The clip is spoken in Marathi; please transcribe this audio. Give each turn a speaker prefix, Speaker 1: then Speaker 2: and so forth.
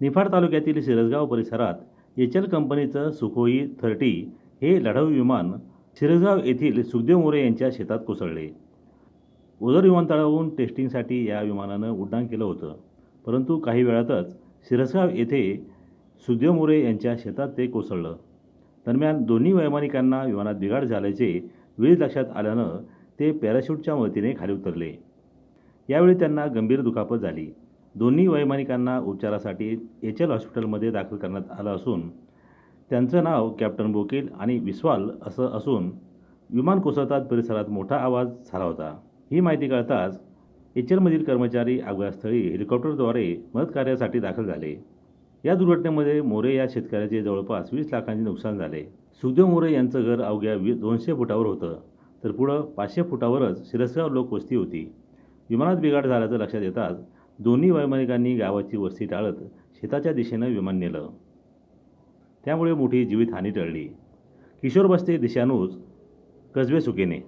Speaker 1: निफाड तालुक्यातील शिरसगाव परिसरात एच एल कंपनीचं सुखोई थर्टी हे लढाऊ विमान शिरसगाव येथील सुखदेव मोरे यांच्या शेतात कोसळले. उदर विमानतळावरून टेस्टिंगसाठी या विमानानं उड्डाण केलं होतं. परंतु काही वेळातच शिरसगाव येथे सुखदेव मोरे यांच्या शेतात ते कोसळलं. दरम्यान दोन्ही वैमानिकांना विमानात बिघाड झाल्याचे वेळी लक्षात आल्यानं ते पॅराशूटच्या मदतीने खाली उतरले. यावेळी त्यांना गंभीर दुखापत झाली. दोन्ही वैमानिकांना उपचारासाठी एच एल हॉस्पिटलमध्ये दाखल करण्यात आलं असून त्यांचं नाव कॅप्टन बोकील आणि विस्वाल असं असून विमान कोसळतात परिसरात मोठा आवाज झाला होता. ही माहिती कळताच एच एलमधील कर्मचारी अपघातस्थळी हेलिकॉप्टरद्वारे मदत कार्यासाठी दाखल झाले. या दुर्घटनेमध्ये मोरे या शेतकऱ्याचे जवळपास वीस लाखांचे नुकसान झाले. सुखदेव मोरे यांचं घर अवघ्या वी दोनशे फुटावर होतं. तर पुढं पाचशे फुटावरच शिरसगाव लोकवस्ती होती. विमानात बिघाड झाल्याचं लक्षात येताच दोन्ही वैमानिकांनी गावाची वस्ती टाळत शेताच्या दिशेनं विमान नेलं. त्यामुळे मोठी जीवितहानी टळली. किशोर बस्ते दिशानूच कसबे सुकेने